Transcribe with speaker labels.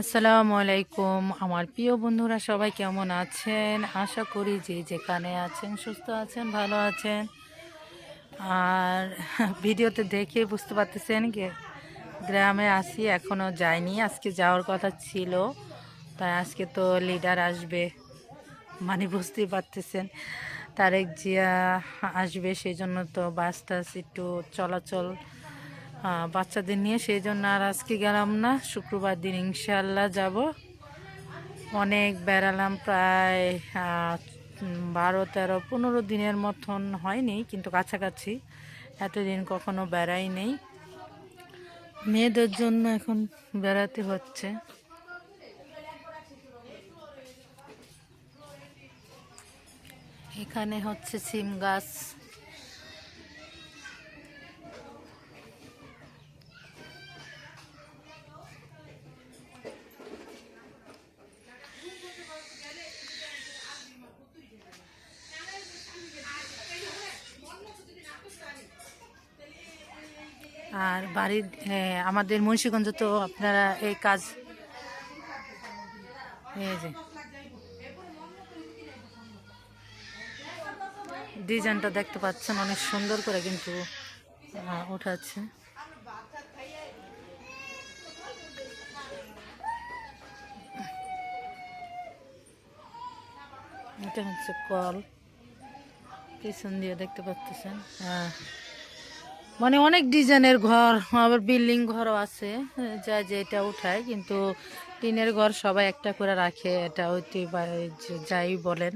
Speaker 1: আসসালামু আলাইকুম। আমার প্রিয় বন্ধুরা, সবাই কেমন আছেন? আশা করি যে যেখানে আছেন, সুস্থ আছেন, ভালো আছেন। আর ভিডিওতে দেখে বুঝতে পারতেছেন গ্রামে আসি এখনও যাইনি। আজকে যাওয়ার কথা ছিল, তাই আজকে তো লিডার আসবে মানে বুঝতেই পারতেছেন। তারেক জিয়া আসবে সেই জন্য তো বাস টাস একটু চলাচল বাচ্চাদের নিয়ে সেই জন্য আর আজকে গেলাম না। শুক্রবার দিন ইনশাল্লাহ যাব। অনেক বেড়ালাম প্রায় বারো, তেরো, পনেরো দিনের মতন হয়নি, কিন্তু কাছাকাছি। এতদিন কখনো বেড়াই নেই। মেয়েদের জন্য এখন বেড়াতে হচ্ছে। এখানে হচ্ছে সিম গাছ। আর বাড়ির আমাদের মুন্সিগঞ্জ তো আপনারা এই কাজ যে, ডিজাইনটা দেখতে পাচ্ছেন, অনেক সুন্দর করে কিন্তু উঠাচ্ছে। এটা হচ্ছে কল, পিছন দিয়ে দেখতে পাচ্ছেন হ্যাঁ মানে অনেক ডিজাইনের ঘর, আবার বিল্ডিং ঘরও আছে, যা যেটা উঠায়, কিন্তু টিনের ঘর সবাই একটা করে রাখে, এটা ঐতিহ্য যাই বলেন।